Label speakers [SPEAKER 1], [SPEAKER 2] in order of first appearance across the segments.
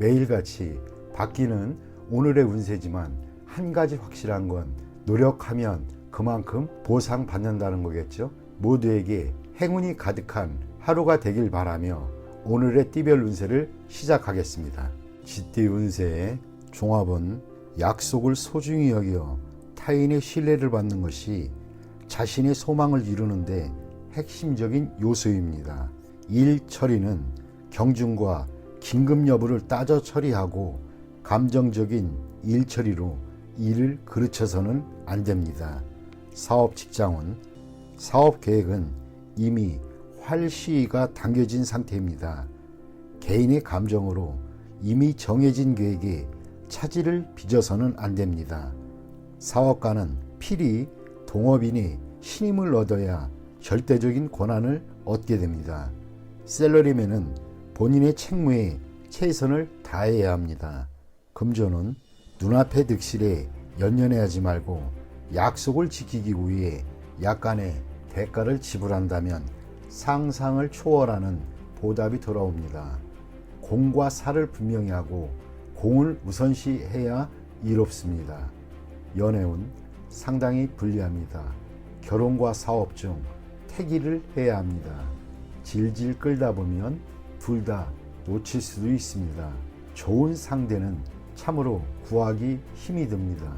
[SPEAKER 1] 매일같이 바뀌는 오늘의 운세지만 한 가지 확실한 건 노력하면 그만큼 보상받는다는 거겠죠. 모두에게 행운이 가득한 하루가 되길 바라며 오늘의 띠별 운세를 시작하겠습니다. 쥐띠 운세의 종합은 약속을 소중히 여겨 타인의 신뢰를 받는 것이 자신의 소망을 이루는데 핵심적인 요소입니다. 일 처리는 경중과 긴급 여부를 따져 처리하고 감정적인 일 처리로 일을 그르쳐서는 안 됩니다. 사업 직장은 사업 계획은 이미 활시가 당겨진 상태입니다. 개인의 감정으로 이미 정해진 계획에 차질을 빚어서는 안 됩니다. 사업가는 필히 동업인이 신임을 얻어야 절대적인 권한을 얻게 됩니다. 셀러리맨은 본인의 책무에 최선을 다해야 합니다. 금조는 눈앞의 득실에 연연해하지 말고 약속을 지키기 위해 약간의 대가를 지불한다면 상상을 초월하는 보답이 돌아옵니다. 공과 사를 분명히 하고 공을 우선시해야 이롭습니다. 연애운 상당히 불리합니다. 결혼과 사업 중 태기를 해야 합니다. 질질 끌다 보면 둘 다 놓칠 수도 있습니다. 좋은 상대는 참으로 구하기 힘이 듭니다.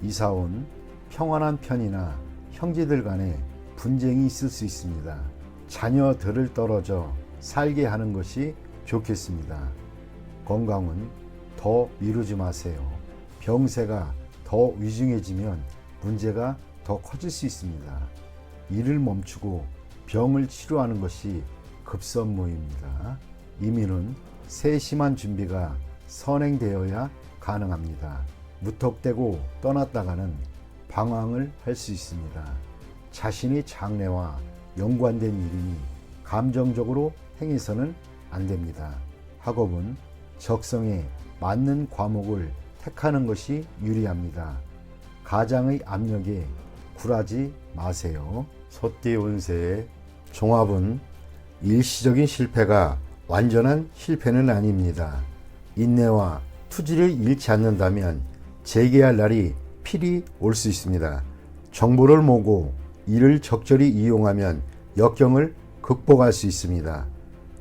[SPEAKER 1] 이사온 평안한 편이나 형제들 간에 분쟁이 있을 수 있습니다. 자녀들을 떨어져 살게 하는 것이 좋겠습니다. 건강은 더 미루지 마세요. 병세가 더 위중해지면 문제가 더 커질 수 있습니다. 일을 멈추고 병을 치료하는 것이 급선무입니다. 이민은 세심한 준비가 선행되어야 가능합니다. 무턱대고 떠났다가는 방황을 할 수 있습니다. 자신의 장래와 연관된 일이니 감정적으로 행해서는 안 됩니다. 학업은 적성에 맞는 과목을 택하는 것이 유리합니다. 가장의 압력에 굴하지 마세요. 소띠 운세의 종합은 일시적인 실패가 완전한 실패는 아닙니다. 인내와 투지를 잃지 않는다면 재개할 날이 필히 올 수 있습니다. 정보를 모고 이를 적절히 이용하면 역경을 극복할 수 있습니다.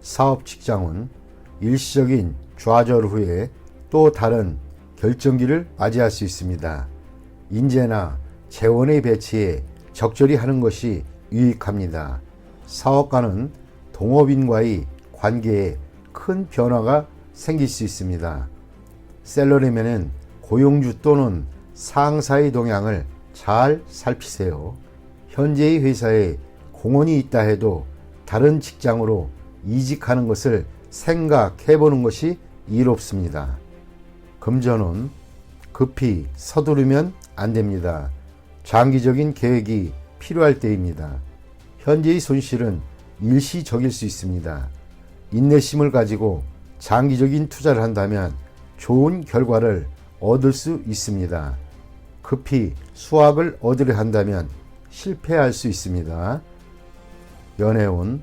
[SPEAKER 1] 사업 직장은 일시적인 좌절 후에 또 다른 결정기를 맞이할 수 있습니다. 인재나 재원의 배치에 적절히 하는 것이 유익합니다. 사업가는 동업인과의 관계에 큰 변화가 생길 수 있습니다. 셀러리맨은 고용주 또는 상사의 동향을 잘 살피세요. 현재의 회사에 공헌이 있다 해도 다른 직장으로 이직하는 것을 생각해 보는 것이 이롭습니다. 금전은 급히 서두르면 안 됩니다. 장기적인 계획이 필요할 때입니다. 현재의 손실은 일시적일 수 있습니다. 인내심을 가지고 장기적인 투자를 한다면 좋은 결과를 얻을 수 있습니다. 급히 수확을 얻으려 한다면 실패할 수 있습니다. 연애운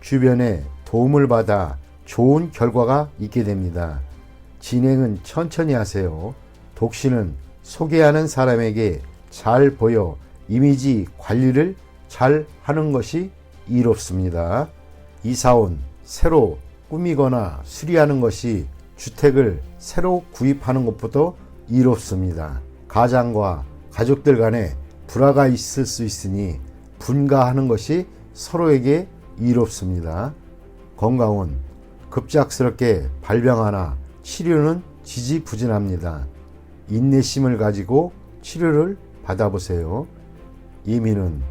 [SPEAKER 1] 주변에 도움을 받아 좋은 결과가 있게 됩니다. 진행은 천천히 하세요. 독신은 소개하는 사람에게 잘 보여 이미지 관리를 잘 하는 것이 이롭습니다. 이사온 새로 꾸미거나 수리하는 것이 주택을 새로 구입하는 것보다 이롭습니다. 가장과 가족들 간에 불화가 있을 수 있으니 분가하는 것이 서로에게 이롭습니다. 건강은 급작스럽게 발병하나 치료는 지지부진합니다. 인내심을 가지고 치료를 받아보세요. 이민은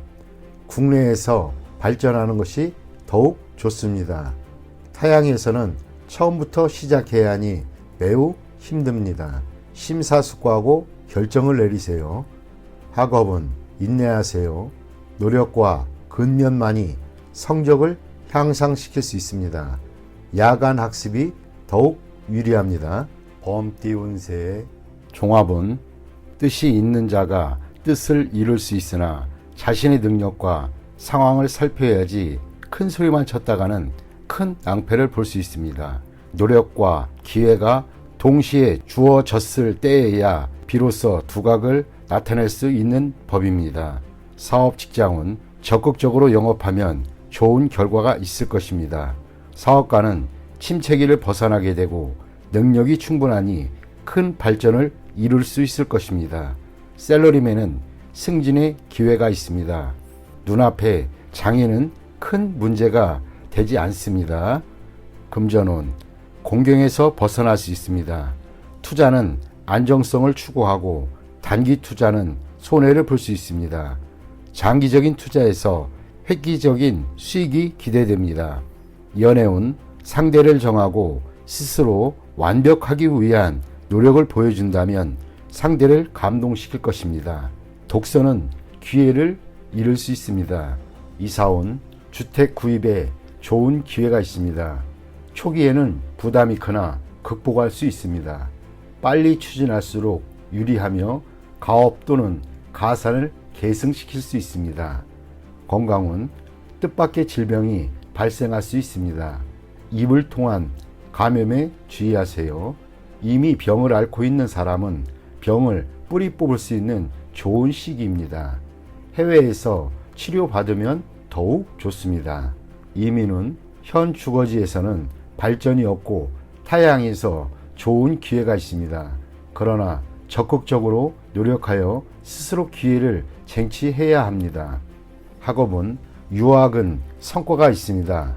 [SPEAKER 1] 국내에서 발전하는 것이 더욱 좋습니다. 타양에서는 처음부터 시작해야 하니 매우 힘듭니다. 심사숙고하고 결정을 내리세요. 학업은 인내하세요. 노력과 근면만이 성적을 향상시킬 수 있습니다. 야간 학습이 더욱 유리합니다. 범띠 운세의 종합은 뜻이 있는 자가 뜻을 이룰 수 있으나 자신의 능력과 상황을 살펴야지 큰 소리만 쳤다가는 큰 낭패를 볼 수 있습니다. 노력과 기회가 동시에 주어졌을 때에야 비로소 두각을 나타낼 수 있는 법입니다. 사업 직장은 적극적으로 영업하면 좋은 결과가 있을 것입니다. 사업가는 침체기를 벗어나게 되고 능력이 충분하니 큰 발전을 이룰 수 있을 것입니다. 셀러리맨은 승진의 기회가 있습니다. 눈앞에 장애는 큰 문제가 되지 않습니다. 금전운 공경에서 벗어날 수 있습니다. 투자는 안정성을 추구하고 단기 투자는 손해를 볼 수 있습니다. 장기적인 투자에서 획기적인 수익이 기대됩니다. 연애운 상대를 정하고 스스로 완벽하기 위한 노력을 보여준다면 상대를 감동시킬 것입니다. 독서는 기회를 잃을 수 있습니다. 이사온 주택 구입에 좋은 기회가 있습니다. 초기에는 부담이 크나 극복할 수 있습니다. 빨리 추진할수록 유리하며 가업 또는 가산을 계승시킬 수 있습니다. 건강은 뜻밖의 질병이 발생할 수 있습니다. 입을 통한 감염에 주의하세요. 이미 병을 앓고 있는 사람은 병을 뿌리 뽑을 수 있는 좋은 시기입니다. 해외에서 치료받으면 더욱 좋습니다. 이민은 현 주거지에서는 발전이 없고 타양에서 좋은 기회가 있습니다. 그러나 적극적으로 노력하여 스스로 기회를 쟁취해야 합니다. 학업은 유학은 성과가 있습니다.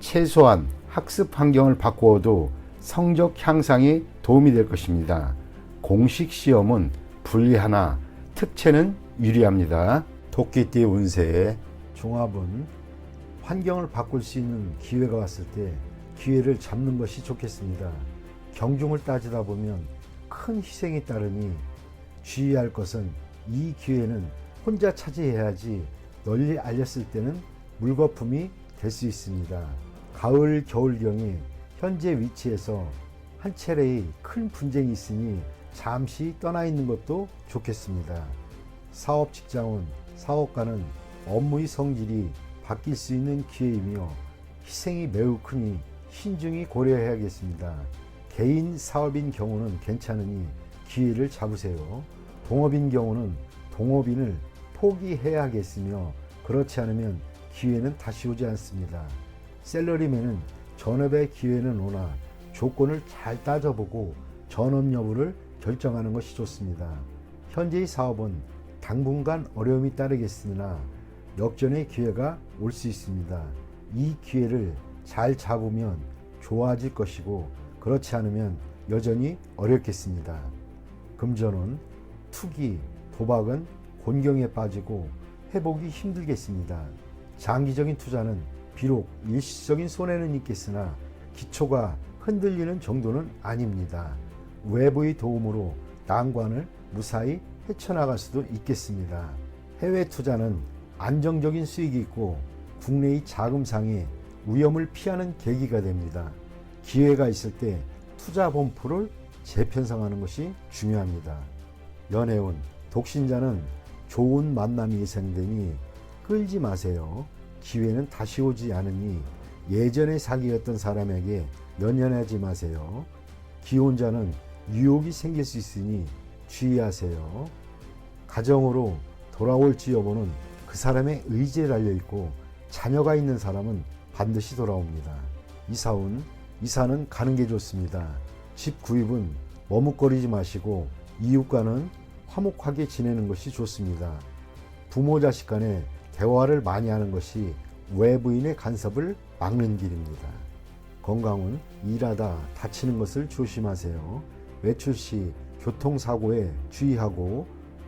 [SPEAKER 1] 최소한 학습 환경을 바꾸어도 성적 향상에 도움이 될 것입니다. 공식 시험은 불리하나 특채는 유리합니다. 토끼띠 운세의 종합은 환경을 바꿀 수 있는 기회가 왔을 때 기회를 잡는 것이 좋겠습니다. 경중을 따지다 보면 큰 희생이 따르니 주의할 것은 이 기회는 혼자 차지해야지 널리 알렸을 때는 물거품이 될 수 있습니다. 가을 겨울경에 현재 위치에서 한 차례의 큰 분쟁이 있으니 잠시 떠나 있는 것도 좋겠습니다. 사업 직장은 사업가는 업무의 성질이 바뀔 수 있는 기회이며 희생이 매우 크니 신중히 고려해야겠습니다. 개인 사업인 경우는 괜찮으니 기회를 잡으세요. 동업인 경우는 동업인을 포기해야겠으며 그렇지 않으면 기회는 다시 오지 않습니다. 셀러리맨은 전업의 기회는 오나 조건을 잘 따져보고 전업 여부를 결정하는 것이 좋습니다. 현재의 사업은 당분간 어려움이 따르겠으나 역전의 기회가 올 수 있습니다. 이 기회를 잘 잡으면 좋아질 것이고 그렇지 않으면 여전히 어렵겠습니다. 금전은 투기, 도박은 곤경에 빠지고 회복이 힘들겠습니다. 장기적인 투자는 비록 일시적인 손해는 있겠으나 기초가 흔들리는 정도는 아닙니다. 외부의 도움으로 난관을 무사히 헤쳐나갈 수도 있겠습니다. 해외 투자는 안정적인 수익이 있고 국내의 자금상의 위험을 피하는 계기가 됩니다. 기회가 있을 때 투자 범프를 재편성하는 것이 중요합니다. 연애운 독신자는 좋은 만남이 예상되니 끌지 마세요. 기회는 다시 오지 않으니 예전에 사귀었던 사람에게 연연하지 마세요. 기혼자는 유혹이 생길 수 있으니 주의하세요. 가정으로 돌아올지 여부는 그 사람의 의지에 달려 있고 자녀가 있는 사람은 반드시 돌아옵니다. 이사운 이사는 가는 게 좋습니다. 집 구입은 머뭇거리지 마시고 이웃과는 화목하게 지내는 것이 좋습니다. 부모 자식 간에 대화를 많이 하는 것이 외부인의 간섭을 막는 길입니다. 건강은 일하다 다치는 것을 조심하세요. 외출 시 교통사고에 주의하고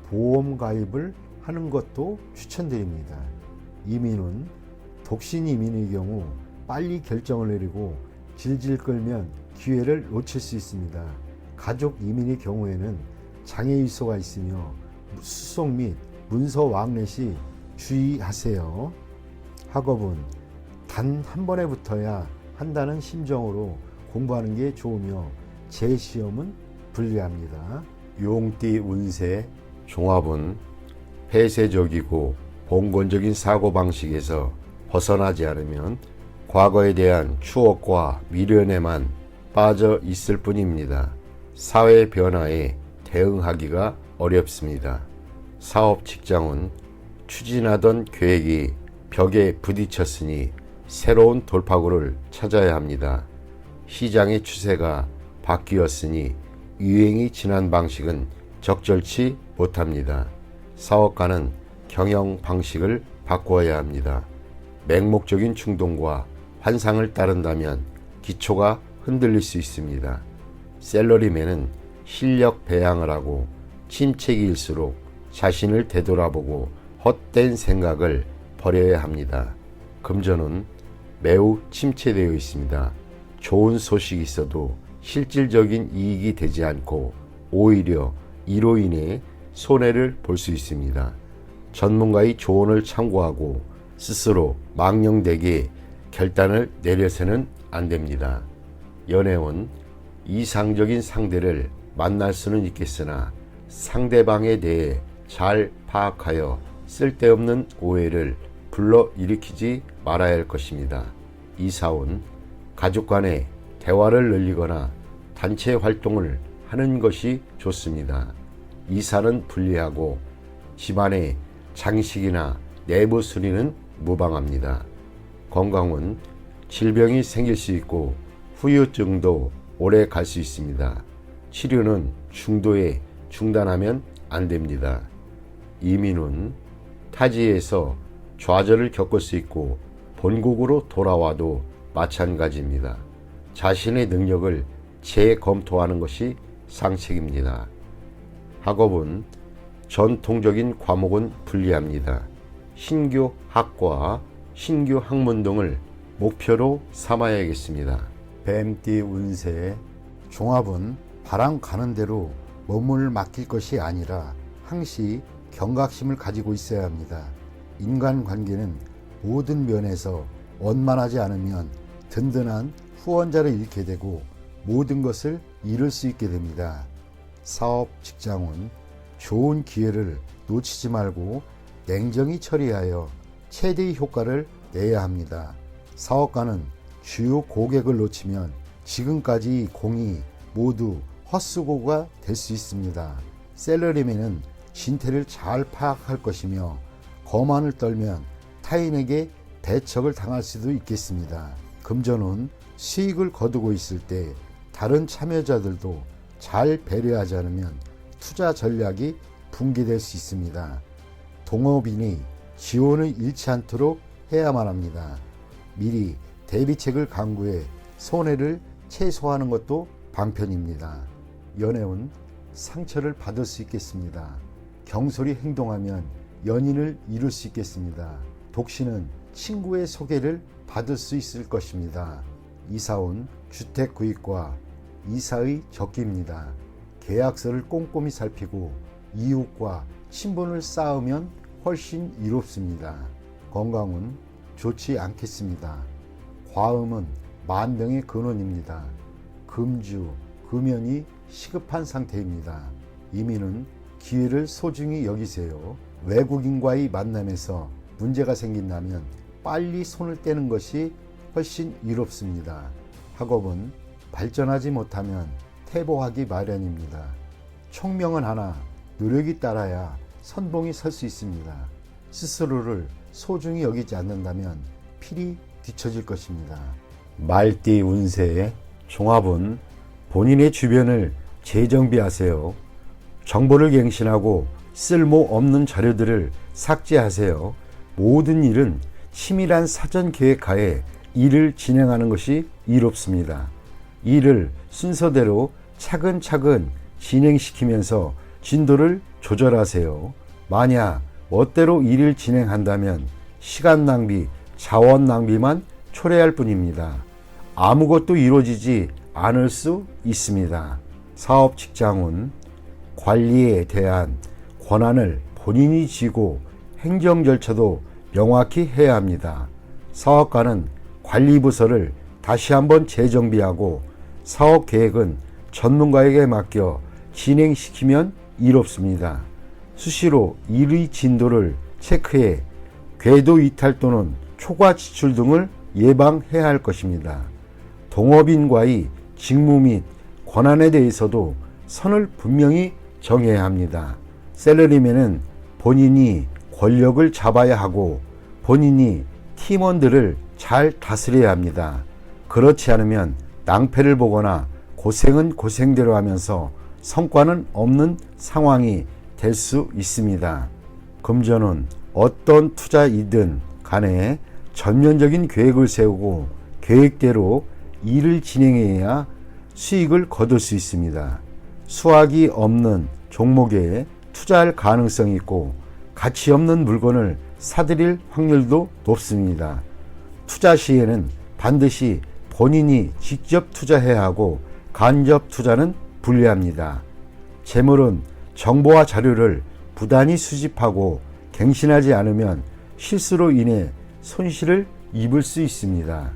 [SPEAKER 1] 보험 가입을 하는 것도 추천드립니다. 이민은 독신 이민의 경우 빨리 결정을 내리고 질질 끌면 기회를 놓칠 수 있습니다. 가족 이민의 경우에는 장애 유서가 있으며 수송 및 문서 왕래 시 주의하세요. 학업은 단 한 번에 붙어야 한다는 심정으로 공부하는 게 좋으며 재시험은 불리합니다. 용띠 운세 종합은 폐쇄적이고 봉건적인 사고방식에서 벗어나지 않으면 과거에 대한 추억과 미련에만 빠져 있을 뿐입니다. 사회 변화에 대응하기가 어렵습니다. 사업 직장은 추진하던 계획이 벽에 부딪혔으니 새로운 돌파구를 찾아야 합니다. 시장의 추세가 바뀌었으니 유행이 지난 방식은 적절치 못합니다. 사업가는 경영 방식을 바꾸어야 합니다. 맹목적인 충동과 환상을 따른다면 기초가 흔들릴 수 있습니다. 셀러리맨은 실력 배양을 하고 침체기일수록 자신을 되돌아보고 헛된 생각을 버려야 합니다. 금전은 매우 침체되어 있습니다. 좋은 소식이 있어도 실질적인 이익이 되지 않고 오히려 이로 인해 손해를 볼 수 있습니다. 전문가의 조언을 참고하고 스스로 망령되게 결단을 내려서는 안 됩니다. 연애운 이상적인 상대를 만날 수는 있겠으나 상대방에 대해 잘 파악하여 쓸데없는 오해를 불러 일으키지 말아야 할 것입니다. 이사온 가족 간의 대화를 늘리거나 단체 활동을 하는 것이 좋습니다. 이사는 불리하고 집안의 장식이나 내부 수리는 무방합니다. 건강은 질병이 생길 수 있고 후유증도 오래 갈 수 있습니다. 치료는 중도에 중단하면 안 됩니다. 이민은 타지에서 좌절을 겪을 수 있고 본국으로 돌아와도 마찬가지입니다. 자신의 능력을 재검토하는 것이 상책입니다. 학업은 전통적인 과목은 분리합니다. 신규 학과, 신규 학문 등을 목표로 삼아야겠습니다. 뱀띠 운세 종합은 바람 가는 대로 몸을 맡길 것이 아니라 항시 경각심을 가지고 있어야 합니다. 인간 관계는 모든 면에서 원만하지 않으면 든든한 후원자를 잃게 되고 모든 것을 잃을 수 있게 됩니다. 사업 직장은 좋은 기회를 놓치지 말고 냉정히 처리하여 최대의 효과를 내야 합니다. 사업가는 주요 고객을 놓치면 지금까지 공이 모두 헛수고가 될 수 있습니다. 셀러리맨은 진태를 잘 파악할 것이며 거만을 떨면 타인에게 대척을 당할 수도 있겠습니다. 금전은 수익을 거두고 있을 때 다른 참여자들도 잘 배려하지 않으면 투자 전략이 붕괴될 수 있습니다. 동업인이 지원을 잃지 않도록 해야만 합니다. 미리 대비책을 강구해 손해를 최소화하는 것도 방편입니다. 연애운 상처를 받을 수 있겠습니다. 경솔히 행동하면 연인을 잃을 수 있겠습니다. 독신은 친구의 소개를 받을 수 있을 것입니다. 이사온 주택 구입과 이사의 적기입니다. 계약서를 꼼꼼히 살피고 이웃과 친분을 쌓으면 훨씬 이롭습니다. 건강은 좋지 않겠습니다. 과음은 만병의 근원입니다. 금주, 금연이 시급한 상태입니다. 이민은 기회를 소중히 여기세요. 외국인과의 만남에서 문제가 생긴다면 빨리 손을 떼는 것이 훨씬 이롭습니다. 학업은 발전하지 못하면 퇴보하기 마련입니다. 총명은 하나, 노력이 따라야 선봉이 설 수 있습니다. 스스로를 소중히 여기지 않는다면 필히 뒤처질 것입니다. 말띠 운세의 종합은 본인의 주변을 재정비하세요. 정보를 갱신하고 쓸모 없는 자료들을 삭제하세요. 모든 일은 치밀한 사전 계획하에 일을 진행하는 것이 이롭습니다. 일을 순서대로 차근차근 진행시키면서 진도를 조절하세요. 만약 멋대로 일을 진행한다면 시간 낭비, 자원 낭비만 초래할 뿐입니다. 아무것도 이루어지지 않을 수 있습니다. 사업 직장은 관리에 대한 권한을 본인이 쥐고 행정 절차도 명확히 해야 합니다. 사업가는 관리부서를 다시 한번 재정비하고 사업 계획은 전문가에게 맡겨 진행시키면 이롭습니다. 수시로 일의 진도를 체크해 궤도 이탈 또는 초과 지출 등을 예방해야 할 것입니다. 동업인과의 직무 및 권한에 대해서도 선을 분명히 정해야 합니다. 셀러리맨은 본인이 권력을 잡아야 하고 본인이 팀원들을 잘 다스려야 합니다. 그렇지 않으면 낭패를 보거나 고생은 고생대로 하면서 성과는 없는 상황이 될 수 있습니다. 금전은 어떤 투자이든 간에 전면적인 계획을 세우고 계획대로 일을 진행해야 수익을 거둘 수 있습니다. 수확이 없는 종목에 투자할 가능성이 있고 가치 없는 물건을 사들일 확률도 높습니다. 투자 시에는 반드시 본인이 직접 투자해야 하고 간접 투자는 불리합니다. 재물은 정보와 자료를 부단히 수집하고 갱신하지 않으면 실수로 인해 손실을 입을 수 있습니다.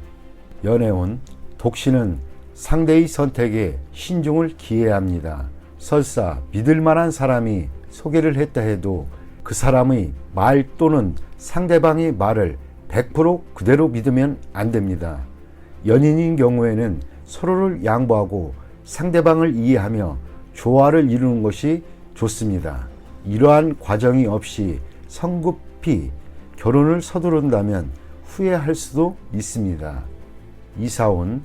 [SPEAKER 1] 연애운 독신은 상대의 선택에 신중을 기해야 합니다. 설사 믿을 만한 사람이 소개를 했다 해도 그 사람의 말 또는 상대방의 말을 100% 그대로 믿으면 안 됩니다. 연인인 경우에는 서로를 양보하고 상대방을 이해하며 조화를 이루는 것이 좋습니다. 이러한 과정이 없이 성급히 결혼을 서두른다면 후회할 수도 있습니다. 이사온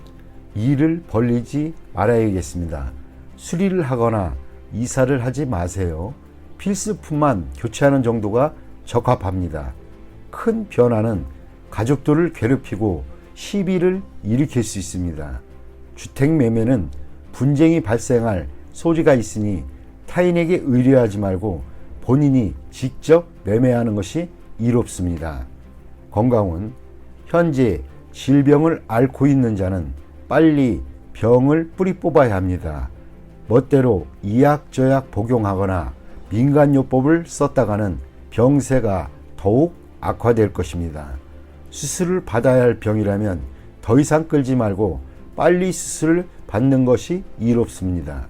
[SPEAKER 1] 일을 벌리지 말아야겠습니다. 수리를 하거나 이사를 하지 마세요. 필수품만 교체하는 정도가 적합합니다. 큰 변화는 가족들을 괴롭히고 시비를 일으킬 수 있습니다. 주택 매매는 분쟁이 발생할 소지가 있으니 타인에게 의뢰하지 말고 본인이 직접 매매하는 것이 이롭습니다. 건강은 현재 질병을 앓고 있는 자는 빨리 병을 뿌리 뽑아야 합니다. 멋대로 이약저약 복용하거나 민간요법을 썼다가는 병세가 더욱 악화될 것입니다. 수술을 받아야 할 병이라면 더 이상 끌지 말고 빨리 수술을 받는 것이 이롭습니다.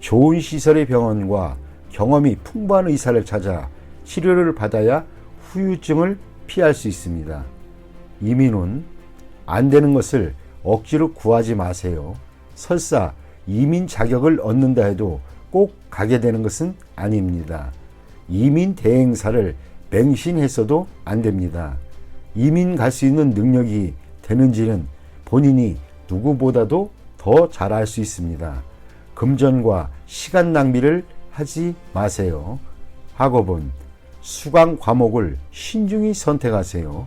[SPEAKER 1] 좋은 시설의 병원과 경험이 풍부한 의사를 찾아 치료를 받아야 후유증을 피할 수 있습니다. 이민은 안 되는 것을 억지로 구하지 마세요. 설사 이민 자격을 얻는다 해도 꼭 가게 되는 것은 아닙니다. 이민 대행사를 맹신해서도 안 됩니다. 이민 갈 수 있는 능력이 되는지는 본인이 누구보다도 더 잘 알 수 있습니다. 금전과 시간 낭비를 하지 마세요. 학업은 수강 과목을 신중히 선택하세요.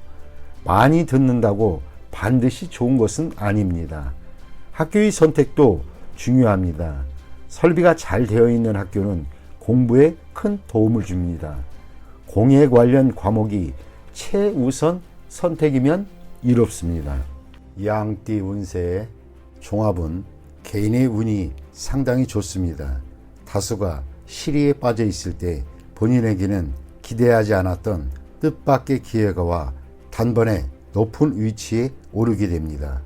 [SPEAKER 1] 많이 듣는다고 반드시 좋은 것은 아닙니다. 학교의 선택도 중요합니다. 설비가 잘 되어 있는 학교는 공부에 큰 도움을 줍니다. 공예 관련 과목이 최우선 선택이면 이롭습니다. 양띠 운세의 종합은 개인의 운이 상당히 좋습니다. 다수가 시리에 빠져 있을 때 본인에게는 기대하지 않았던 뜻밖의 기회가 와 단번에 높은 위치에 오르게 됩니다.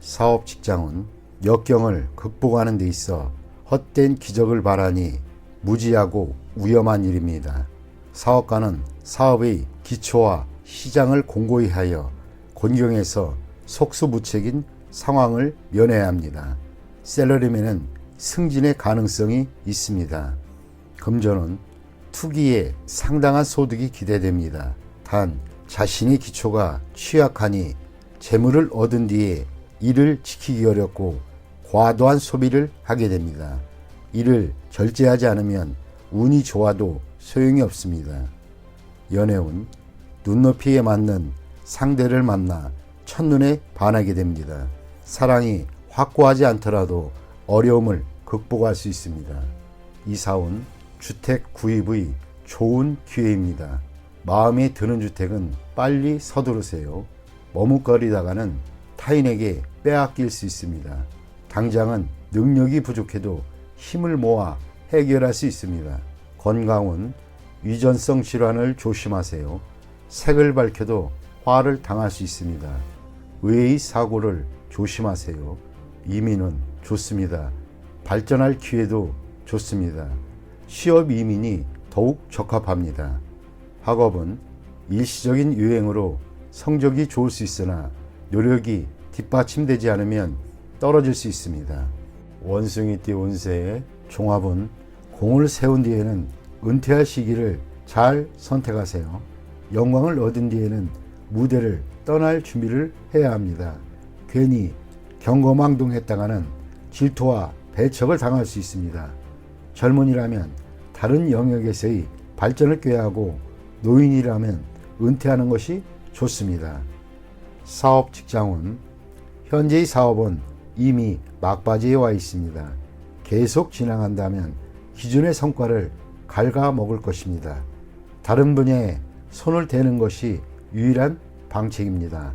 [SPEAKER 1] 사업 직장은 역경을 극복하는 데 있어 헛된 기적을 바라니 무지하고 위험한 일입니다. 사업가는 사업의 기초와 시장을 공고히 하여 곤경에서 속수무책인 상황을 면해야 합니다. 셀러리맨은 승진의 가능성이 있습니다. 금전은 투기에 상당한 소득이 기대됩니다. 단 자신의 기초가 취약하니 재물을 얻은 뒤에 이를 지키기 어렵고 과도한 소비를 하게 됩니다. 이를 절제하지 않으면 운이 좋아도 소용이 없습니다. 연애운 눈높이에 맞는 상대를 만나 첫눈에 반하게 됩니다. 사랑이 확고하지 않더라도 어려움을 극복할 수 있습니다. 이사운 주택 구입의 좋은 기회입니다. 마음에 드는 주택은 빨리 서두르세요. 머뭇거리다가는 타인에게 빼앗길 수 있습니다. 당장은 능력이 부족해도 힘을 모아 해결할 수 있습니다. 건강은 유전성 질환을 조심하세요. 색을 밝혀도 화를 당할 수 있습니다. 의의 사고를 조심하세요. 이민은 좋습니다. 발전할 기회도 좋습니다. 취업 이민이 더욱 적합합니다. 학업은 일시적인 유행으로 성적이 좋을 수 있으나 노력이 뒷받침되지 않으면 떨어질 수 있습니다. 원숭이 띠 운세의 종합은 공을 세운 뒤에는 은퇴할 시기를 잘 선택하세요. 영광을 얻은 뒤에는 무대를 떠날 준비를 해야 합니다. 괜히 경거망동했다가는 질투와 배척을 당할 수 있습니다. 젊은이라면 다른 영역에서의 발전을 꾀하고 노인이라면 은퇴하는 것이 좋습니다. 사업 직장은 현재의 사업은 이미 막바지에 와 있습니다. 계속 진행한다면 기존의 성과를 갉아먹을 것입니다. 다른 분야에 손을 대는 것이 유일한 방책입니다.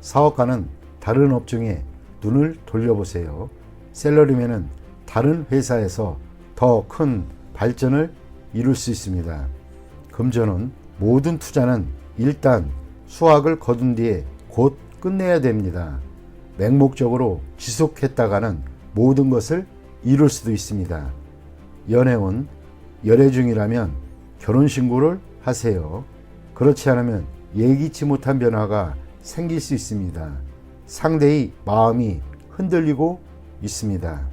[SPEAKER 1] 사업가는 다른 업종에 눈을 돌려보세요. 셀러리맨은 다른 회사에서 더 큰 발전을 이룰 수 있습니다. 금전은 모든 투자는 일단 수확을 거둔 뒤에 곧 끝내야 됩니다. 맹목적으로 지속했다가는 모든 것을 이룰 수도 있습니다. 연애운 열애 중이라면 결혼 신고를 하세요. 그렇지 않으면 예기치 못한 변화가 생길 수 있습니다. 상대의 마음이 흔들리고 있습니다.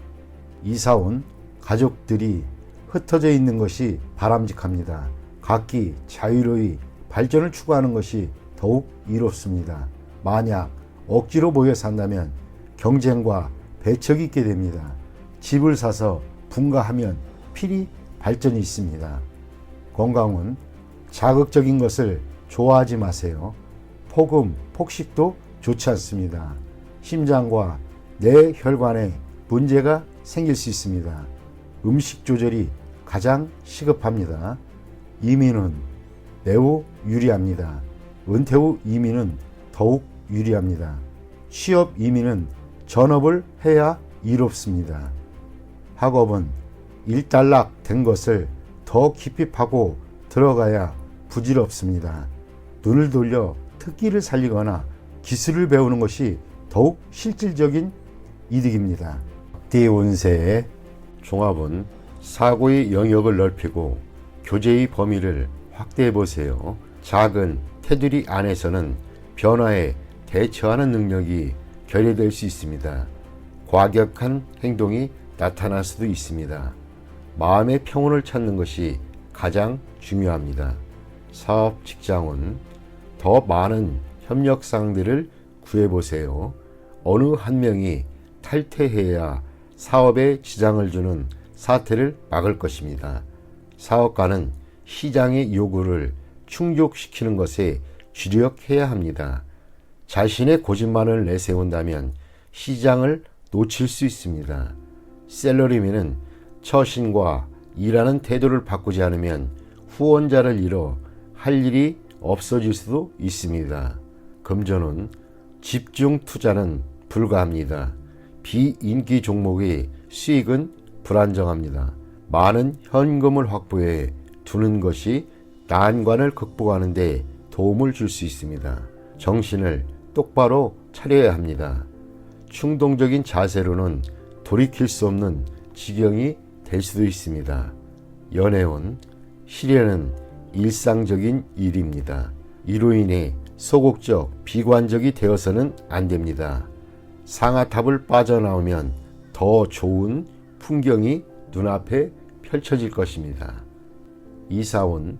[SPEAKER 1] 이사 온 가족들이 흩어져 있는 것이 바람직합니다. 각기 자유로이 발전을 추구하는 것이 더욱 이롭습니다. 만약 억지로 모여 산다면 경쟁과 배척이 있게 됩니다. 집을 사서 분가하면 필히 발전이 있습니다. 건강은 자극적인 것을 좋아하지 마세요. 폭음, 폭식도 좋지 않습니다. 심장과 뇌 혈관에 문제가 생길 수 있습니다. 음식 조절이 가장 시급합니다. 이민은 매우 유리합니다. 은퇴 후 이민은 더욱 유리합니다. 취업 이민은 전업을 해야 이롭습니다. 학업은 일단락 된 것을 더 깊이 파고 들어가야 부질없습니다. 눈을 돌려 특기를 살리거나 기술을 배우는 것이 더욱 실질적인 이득입니다. 띠 운세의 종합은 사고의 영역을 넓히고 교제의 범위를 확대해 보세요. 작은 테두리 안에서는 변화에 대처하는 능력이 결여될 수 있습니다. 과격한 행동이 나타날 수도 있습니다. 마음의 평온을 찾는 것이 가장 중요합니다. 사업 직장은 더 많은 협력상들을 구해보세요. 어느 한 명이 탈퇴해야 사업에 지장을 주는 사태를 막을 것입니다. 사업가는 시장의 요구를 충족시키는 것에 주력해야 합니다. 자신의 고집만을 내세운다면 시장을 놓칠 수 있습니다. 셀러리맨은 처신과 일하는 태도를 바꾸지 않으면 후원자를 잃어 할 일이 없어질 수도 있습니다. 금전은 집중 투자는 불가합니다. 비인기 종목의 수익은 불안정합니다. 많은 현금을 확보해 두는 것이 난관을 극복하는 데 도움을 줄 수 있습니다. 정신을 똑바로 차려야 합니다. 충동적인 자세로는 돌이킬 수 없는 지경이 될 수도 있습니다. 연애운 시련은 일상적인 일입니다. 이로 인해 소극적, 비관적이 되어서는 안 됩니다. 상아탑을 빠져나오면 더 좋은 풍경이 눈앞에 펼쳐질 것입니다. 이사온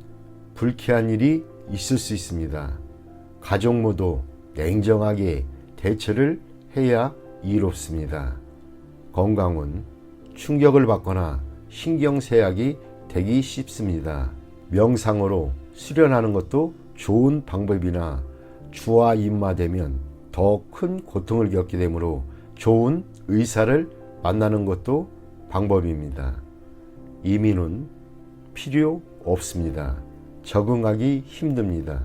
[SPEAKER 1] 불쾌한 일이 있을 수 있습니다. 가족 모두 냉정하게 대처를 해야 이롭습니다. 건강은 충격을 받거나 신경쇠약이 되기 쉽습니다. 명상으로 수련하는 것도 좋은 방법이나 주와 입마되면 더 큰 고통을 겪게 되므로 좋은 의사를 만나는 것도 방법입니다. 이민은 필요 없습니다. 적응하기 힘듭니다.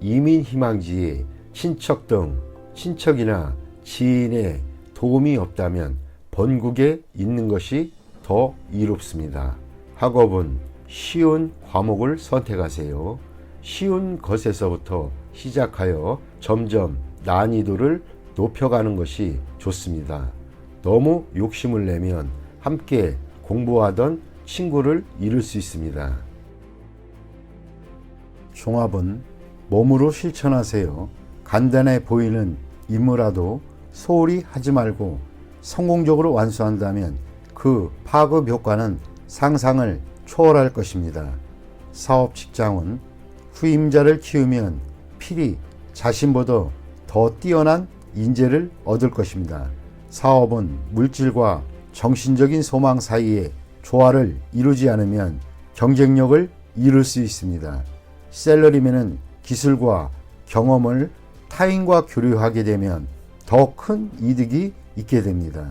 [SPEAKER 1] 이민 희망지에 친척 등 친척이나 지인의 도움이 없다면 본국에 있는 것이 더 이롭습니다. 학업은 쉬운 과목을 선택하세요. 쉬운 것에서부터 시작하여 점점 난이도를 높여가는 것이 좋습니다. 너무 욕심을 내면 함께 공부하던 친구를 잃을 수 있습니다. 종합은 몸으로 실천하세요. 간단해 보이는 임무라도 소홀히 하지 말고 성공적으로 완수한다면 그 파급 효과는 상상을 초월할 것입니다. 사업 직장은 후임자를 키우면 필히 자신보다 더 뛰어난 인재를 얻을 것입니다. 사업은 물질과 정신적인 소망 사이에 조화를 이루지 않으면 경쟁력을 잃을 수 있습니다. 셀러리맨은 기술과 경험을 타인과 교류하게 되면 더 큰 이득이 있게 됩니다.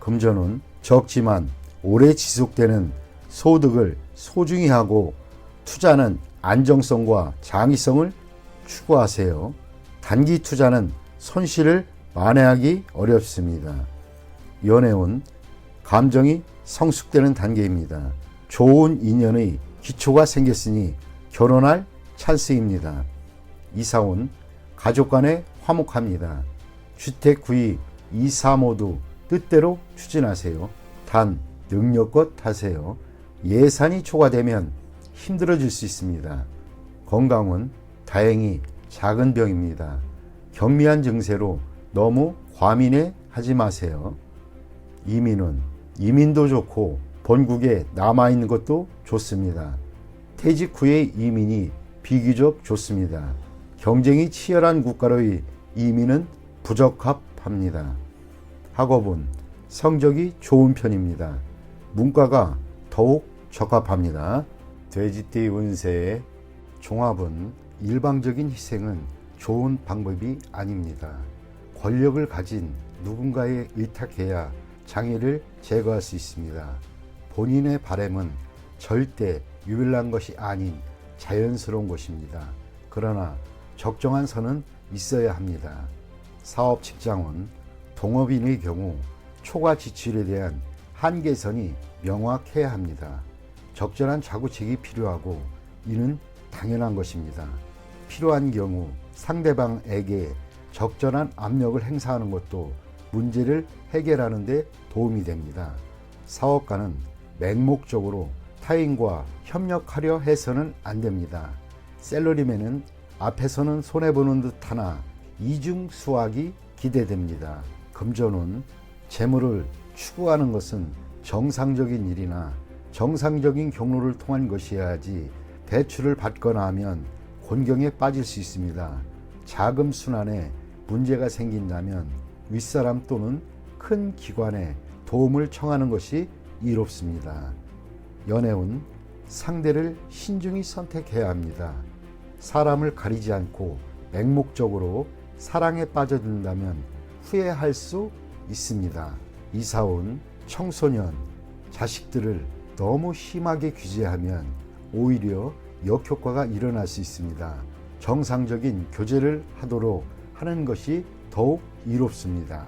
[SPEAKER 1] 금전은 적지만 오래 지속되는 소득을 소중히 하고 투자는 안정성과 장기성을 추구하세요. 단기 투자는 손실을 만회하기 어렵습니다. 연애운 감정이 성숙되는 단계입니다. 좋은 인연의 기초가 생겼으니 결혼할 찬스입니다. 이사온 가족 간에 화목합니다. 주택 구입, 이사 모두 뜻대로 추진하세요. 단 능력껏 하세요. 예산이 초과되면 힘들어질 수 있습니다. 건강은 다행히 작은 병입니다. 경미한 증세로 너무 과민해 하지 마세요. 이민은 이민도 좋고 본국에 남아 있는 것도 좋습니다. 퇴직 후의 이민이 비교적 좋습니다. 경쟁이 치열한 국가로의 이민은 부적합합니다. 학업은 성적이 좋은 편입니다. 문과가 더욱 적합합니다. 돼지띠 운세의 종합은 일방적인 희생은 좋은 방법이 아닙니다. 권력을 가진 누군가에 의탁해야 장애를 제거할 수 있습니다. 본인의 바램은 절대 유일한 것이 아닌 자연스러운 것입니다. 그러나 적정한 선은 있어야 합니다. 사업 직장은 동업인의 경우 초과 지출에 대한 한계선이 명확해야 합니다. 적절한 자구책이 필요하고 이는 당연한 것입니다. 필요한 경우 상대방에게 적절한 압력을 행사하는 것도 문제를 해결하는 데 도움이 됩니다. 사업가는 맹목적으로 타인과 협력하려 해서는 안 됩니다. 셀러리맨은 앞에서는 손해보는 듯 하나 이중 수확이 기대됩니다. 금전은 재물을 추구하는 것은 정상적인 일이나 정상적인 경로를 통한 것이어야지 대출을 받거나 하면 곤경에 빠질 수 있습니다. 자금 순환에 문제가 생긴다면 윗사람 또는 큰 기관에 도움을 청하는 것이 이롭습니다. 연애운 상대를 신중히 선택해야 합니다. 사람을 가리지 않고 맹목적으로 사랑에 빠져든다면 후회할 수 있습니다. 이사온 청소년, 자식들을 너무 심하게 규제하면 오히려 역효과가 일어날 수 있습니다. 정상적인 교제를 하도록 하는 것이 더욱 이롭습니다.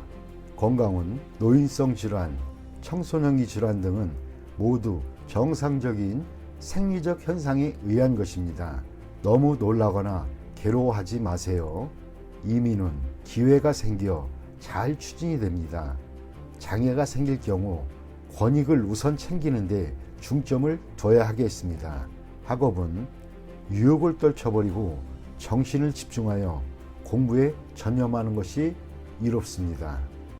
[SPEAKER 1] 건강은 노인성 질환, 청소년기 질환 등은 모두 정상적인 생리적 현상에 의한 것입니다. 너무 놀라거나 괴로워하지 마세요. 이민은 기회가 생겨 잘 추진이 됩니다. 장애가 생길 경우 권익을 우선 챙기는데 중점을 둬야 하겠습니다. 학업은 유혹을 떨쳐버리고 정신을 집중하여 공부에 전념하는 것이 이롭습니다.